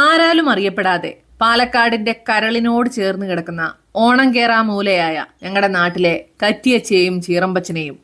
ആരാലും അറിയപ്പെടാതെ പാലക്കാടിന്റെ കരളിനോട് ചേർന്ന് കിടക്കുന്ന ഓണം കേറാ മൂലയായ ഞങ്ങളുടെ നാട്ടിലെ കറ്റിയച്ചയെയും ചീറമ്പച്ചനെയും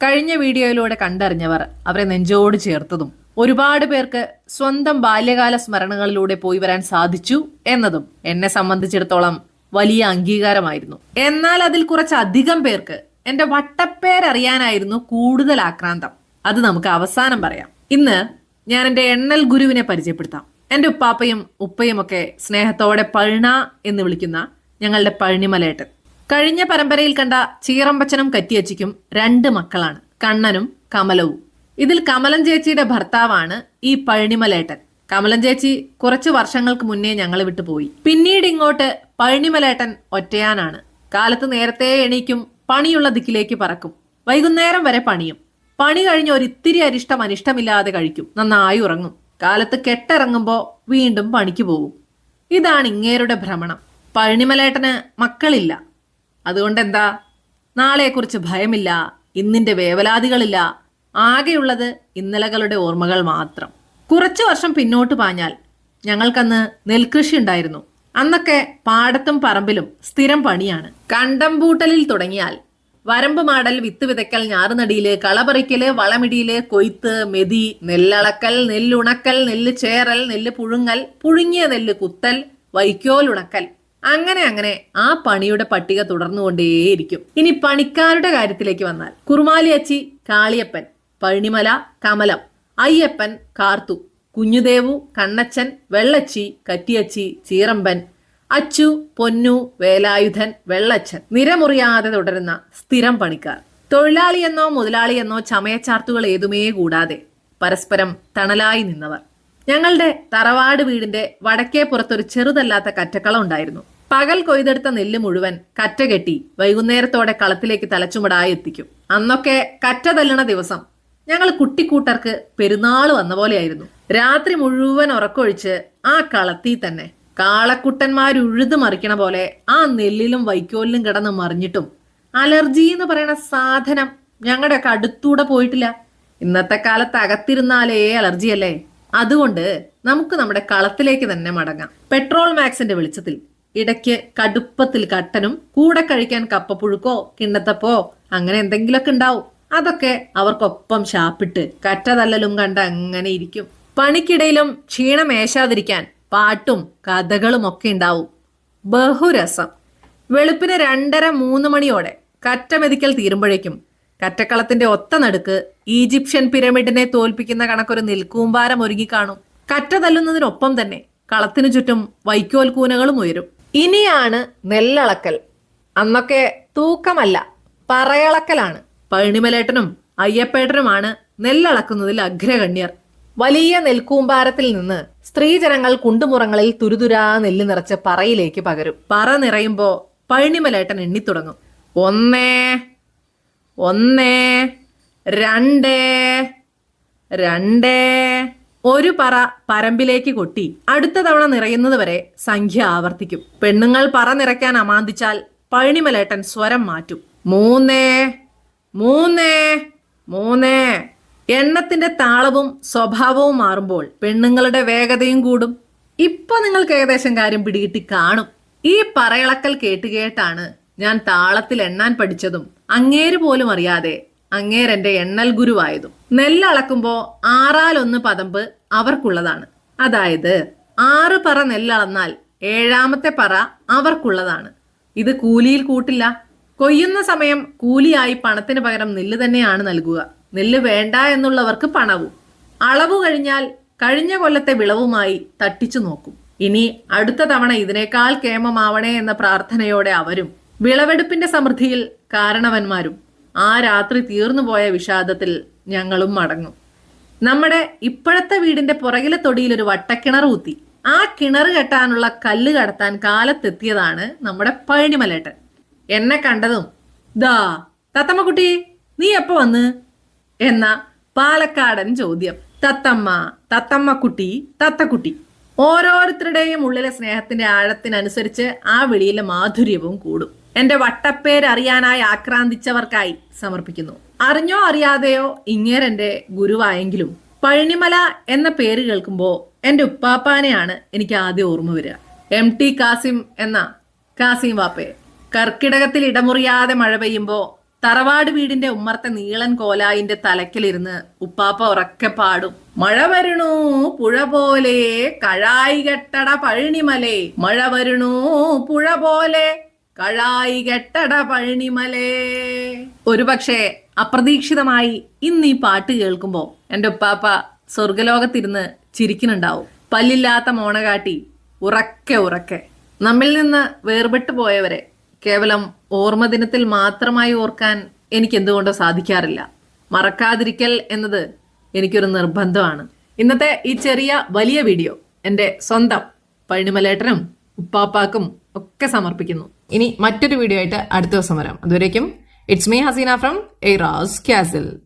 കഴിഞ്ഞ വീഡിയോയിലൂടെ കണ്ടറിഞ്ഞവർ അവരെ നെഞ്ചോട് ചേർത്തതും ഒരുപാട് പേർക്ക് സ്വന്തം ബാല്യകാല സ്മരണകളിലൂടെ പോയി വരാൻ സാധിച്ചു എന്നതും എന്നെ സംബന്ധിച്ചിടത്തോളം വലിയ അംഗീകാരമായിരുന്നു. എന്നാൽ അതിൽ കുറച്ചധികം പേർക്ക് എന്റെ വട്ടപ്പേരറിയാനായിരുന്നു കൂടുതൽ ആക്രാന്തം. അത് നമുക്ക് അവസാനം പറയാം. ഇന്ന് ഞാൻ എന്റെ എണ്ണൽ ഗുരുവിനെ പരിചയപ്പെടുത്താം. എന്റെ ഉപ്പാപ്പയും ഉപ്പയും ഒക്കെ സ്നേഹത്തോടെ പഴുണ എന്ന് വിളിക്കുന്ന ഞങ്ങളുടെ പഴനിമലയേട്ടൻ കഴിഞ്ഞ പരമ്പരയിൽ കണ്ട ചീറമ്പച്ചനും കറ്റിയച്ചിക്കും രണ്ട് മക്കളാണ് കണ്ണനും കമലവും. ഇതിൽ കമലൻ ചേച്ചിയുടെ ഭർത്താവാണ് ഈ പഴനിമലേട്ടൻ. കമലൻ ചേച്ചി കുറച്ച് വർഷങ്ങൾക്ക് മുന്നേ ഞങ്ങളെ വിട്ടു പോയി. പിന്നീട് ഇങ്ങോട്ട് പഴനിമലേട്ടൻ ഒറ്റയാനാണ്. കാലത്ത് നേരത്തെ എണീക്കും പണിയുള്ള ദിക്കിലേക്ക് പറക്കും. വൈകുന്നേരം വരെ പണിയും. പണി കഴിഞ്ഞ് ഒരിത്തിരി അരിഷ്ടം അനിഷ്ടമില്ലാതെ കഴിക്കും. നന്നായി ഉറങ്ങും. കാലത്ത് കെട്ടിറങ്ങുമ്പോ വീണ്ടും പണിക്ക് പോകും. ഇതാണ് ഇങ്ങേരുടെ ഭ്രമണം. പഴനിമലേട്ടന് മക്കളില്ല. അതുകൊണ്ട് എന്താ നാളെക്കുറിച്ച് ഭയമില്ല. ഇന്നിന്റെ വേവലാതികളില്ല. ആകെയുള്ളത് ഇന്നലകളുടെ ഓർമ്മകൾ മാത്രം. കുറച്ചു വർഷം പിന്നോട്ട് പാഞ്ഞാൽ ഞങ്ങൾക്കന്ന് നെൽകൃഷി ഉണ്ടായിരുന്നു അന്നൊക്കെ പാടത്തും പറമ്പിലും സ്ഥിരം പണിയാണ്. കണ്ടംപൂട്ടലിൽ തുടങ്ങിയാൽ വരമ്പ് മാടൽ വിത്ത് വിതയ്ക്കൽ ഞാറുനടിയിൽ കളപറിക്കൽ വളമിടിയിൽ കൊയ്ത്ത് മെതി നെല്ലളക്കൽ നെല്ലുണക്കൽ നെല്ല് ചേറൽ നെല്ല് പുഴുങ്ങൽ പുഴുങ്ങിയ നെല്ല് കുത്തൽ വൈക്കോലുണക്കൽ അങ്ങനെ അങ്ങനെ ആ പണിയുടെ പട്ടിക തുടർന്നുകൊണ്ടേയിരിക്കും. ഇനി പണിക്കാരുടെ കാര്യത്തിലേക്ക് വന്നാൽ. കുറുമാലി അച്ചി കാളിയപ്പൻ പഴനിമല കമലം അയ്യപ്പൻ കാർത്തു കുഞ്ഞുദേവു കണ്ണച്ചൻ വെള്ളച്ചി കറ്റിയച്ചി ചീറമ്പൻ അച്ചു പൊന്നു വേലായുധൻ വെള്ളച്ചൻ നിരമുറിയാതെ തുടരുന്ന സ്ഥിരം പണിക്കാർ. തൊഴിലാളിയെന്നോ മുതലാളിയെന്നോ ചമയച്ചാർത്തുകൾ ഏതുമേ കൂടാതെ പരസ്പരം തണലായി നിന്നവർ. ഞങ്ങളുടെ തറവാട് വീടിന്റെ വടക്കേ പുറത്തൊരു ചെറുതല്ലാത്ത കറ്റക്കളം ഉണ്ടായിരുന്നു. പകൽ കൊയ്തെടുത്ത നെല്ല് മുഴുവൻ കറ്റ കെട്ടി വൈകുന്നേരത്തോടെ കളത്തിലേക്ക് തലച്ചുമടായി എത്തിക്കും. അന്നൊക്കെ കറ്റ തല്ലണ ദിവസം ഞങ്ങൾ കുട്ടിക്കൂട്ടർക്ക് പെരുന്നാൾ വന്ന പോലെയായിരുന്നു. രാത്രി മുഴുവൻ ഉറക്കൊഴിച്ച് ആ കളത്തിൽ തന്നെ കാളക്കുട്ടന്മാരുഴുതു മറിക്കണ പോലെ ആ നെല്ലിലും വൈക്കോലിലും കിടന്ന് മറിഞ്ഞിട്ടും. അലർജി എന്ന് പറയുന്ന സാധനം ഞങ്ങളുടെയൊക്കെ അടുത്തൂടെ പോയിട്ടില്ല. ഇന്നത്തെ കാലത്ത് അകത്തിരുന്നാലേ അലർജി അല്ലേ അതുകൊണ്ട് നമുക്ക് നമ്മുടെ കളത്തിലേക്ക് തന്നെ മടങ്ങാം. പെട്രോൾ മാക്സിന്റെ വെളിച്ചത്തിൽ. ഇടയ്ക്ക് കടുപ്പത്തിൽ കട്ടനും കൂടെ കഴിക്കാൻ കപ്പപ്പുഴുക്കോ കിണ്ണത്തപ്പോ അങ്ങനെ എന്തെങ്കിലുമൊക്കെ ഉണ്ടാവും. അതൊക്കെ അവർക്കൊപ്പം ശാപ്പിട്ട് കറ്റതല്ലലും കണ്ട് അങ്ങനെ ഇരിക്കും. പണിക്കിടയിലും ക്ഷീണം ഏശാതിരിക്കാൻ പാട്ടും കഥകളും ഒക്കെ ഉണ്ടാവും. ബഹുരസം. വെളുപ്പിന് രണ്ടര മൂന്ന് മണിയോടെ കറ്റ മെതിക്കൽ തീരുമ്പോഴേക്കും കറ്റക്കളത്തിന്റെ ഒത്ത നടുക്ക് ഈജിപ്ഷ്യൻ പിരമിഡിനെ തോൽപ്പിക്കുന്ന കണക്കൊരു നിൽക്കൂമ്പാരം ഒരുങ്ങി കാണും. കറ്റ തല്ലുന്നതിനൊപ്പം തന്നെ കളത്തിനു ചുറ്റും വൈക്കോൽ കൂനകളും ഉയരും. ഇനിയാണ് നെല്ലളക്കൽ. അന്നൊക്കെ തൂക്കമല്ല പറയളക്കലാണ്. പഴനിമലേട്ടനും അയ്യപ്പേട്ടനുമാണ് നെല്ലളക്കുന്നതിൽ അഗ്രഗണ്യർ. വലിയ നെൽക്കൂമ്പാരത്തിൽ നിന്ന് സ്ത്രീജനങ്ങൾ കുണ്ടുമുറങ്ങളിൽ തുരുതുരാ നെല്ല് നിറച്ച് പറയിലേക്ക് പകരും. പറ നിറയുമ്പോ പഴനിമലേട്ടൻ എണ്ണിത്തുടങ്ങും. ഒന്നേ ഒന്നേ രണ്ടേ രണ്ടേ. ഒരു പറ പരമ്പിലേക്ക് കൊട്ടി അടുത്ത തവണ നിറയുന്നത് വരെ സംഖ്യ ആവർത്തിക്കും. പെണ്ണുങ്ങൾ പറ നിറയ്ക്കാൻ അമാന്തിച്ചാൽ പഴനിമലേട്ടൻ സ്വരം മാറ്റും. മൂന്നേ മൂന്നേ മൂന്നേ. എണ്ണത്തിന്റെ താളവും സ്വഭാവവും മാറുമ്പോൾ പെണ്ണുങ്ങളുടെ വേഗതയും കൂടും. ഇപ്പൊ നിങ്ങൾക്ക് ഏകദേശം കാര്യം പിടികിട്ടി കാണും. ഈ പറയളക്കൽ കേട്ടുകേട്ടാണ് ഞാൻ താളത്തിൽ എണ്ണാൻ പഠിച്ചതും അങ്ങേര് പോലും അറിയാതെ അങ്ങേരെന്റെ എണ്ണൽ ഗുരുവായതും. നെല്ലളക്കുമ്പോ ആറാലൊന്ന് പതമ്പ് അവർക്കുള്ളതാണ്. അതായത് ആറ് പറ നെല്ലളന്നാൽ ഏഴാമത്തെ പറ അവർക്കുള്ളതാണ്. ഇത് കൂലിയിൽ കൂട്ടില്ല. കൊയ്യുന്ന സമയം കൂലിയായി പണത്തിന് പകരം നെല്ല് തന്നെയാണ് നൽകുക. നെല്ല് വേണ്ട എന്നുള്ളവർക്ക് പണവും. അളവ് കഴിഞ്ഞാൽ കഴിഞ്ഞ കൊല്ലത്തെ വിളവുമായി തട്ടിച്ചു നോക്കും. ഇനി അടുത്ത തവണ ഇതിനേക്കാൾ കേമമാവണേ എന്ന പ്രാർത്ഥനയോടെ അവരും വിളവെടുപ്പിന്റെ സമൃദ്ധിയിൽ കാരണവന്മാരും ആ രാത്രി തീർന്നുപോയ വിഷാദത്തിൽ ഞങ്ങളും മടങ്ങും. നമ്മുടെ ഇപ്പോഴത്തെ വീടിന്റെ പുറകിലെ തൊടിയിൽ ഒരു വട്ടക്കിണർ ഊത്തി. ആ കിണർ കെട്ടാനുള്ള കല്ല് കടത്താൻ കാലത്തെത്തിയതാണ് നമ്മുടെ പഴനിമലേട്ടൻ. എന്നെ കണ്ടതും ദാ തത്തമ്മക്കുട്ടി നീ എപ്പോ വന്ന്? എന്ന പാലക്കാടൻ ചോദ്യം. തത്തമ്മ തത്തമ്മക്കുട്ടി തത്തക്കുട്ടി ഓരോരുത്തരുടെയും ഉള്ളിലെ സ്നേഹത്തിന്റെ ആഴത്തിനനുസരിച്ച് ആ വിളിയിലെ മാധുര്യവും കൂടും. എന്റെ വട്ടപ്പേര് അറിയാനായി ആക്രാന്തിച്ചവർക്കായി സമർപ്പിക്കുന്നു. അറിഞ്ഞോ അറിയാതെയോ ഇങ്ങേരെന്റെ ഗുരുവായെങ്കിലും. പഴനിമല എന്ന പേര് കേൾക്കുമ്പോൾ എന്റെ ഉപ്പാപ്പാനെയാണ് എനിക്ക് ആദ്യം ഓർമ്മ വരിക. എം ടി കാസിം എന്ന കാസിം വാപ്പയെ. കർക്കിടകത്തിൽ ഇടമുറിയാതെ മഴ പെയ്യുമ്പോ തറവാട് വീടിന്റെ ഉമ്മർത്തെ നീളൻ കോലായിന്റെ തലക്കിലിരുന്ന് ഉപ്പാപ്പ ഉറക്കെ പാടും. മഴ വരണു പുഴ പോലെ കഴായി കെട്ടട പഴനിമലേ മഴ വരണു പുഴ പോലെ കഴായി കെട്ടട പഴനിമലേ. ഒരു പക്ഷേ അപ്രതീക്ഷിതമായി ഇന്ന് ഈ പാട്ട് കേൾക്കുമ്പോ എന്റെ ഉപ്പാപ്പ സ്വർഗലോകത്തിരുന്ന് ചിരിക്കുന്നുണ്ടാവും. പല്ലില്ലാത്ത മോണ കാട്ടി ഉറക്കെ ഉറക്കെ. നമ്മിൽ നിന്ന് വേർപെട്ടു പോയവരെ കേവലം ഓർമ്മ ദിനത്തിൽ മാത്രമായി ഓർക്കാൻ എനിക്ക് എന്തുകൊണ്ടോ സാധിക്കാറില്ല. മറക്കാതിരിക്കൽ എന്നത് എനിക്കൊരു നിർബന്ധമാണ്. ഇന്നത്തെ ഈ ചെറിയ വലിയ വീഡിയോ എന്റെ സ്വന്തം പഴനിമലേട്ടനും ഉപ്പാപ്പാക്കും ഒക്കെ സമർപ്പിക്കുന്നു. ഇനി മറ്റൊരു വീഡിയോ ആയിട്ട് അടുത്ത ദിവസം വരാം. അതുവരേക്കും it's me Haseena from Airas castle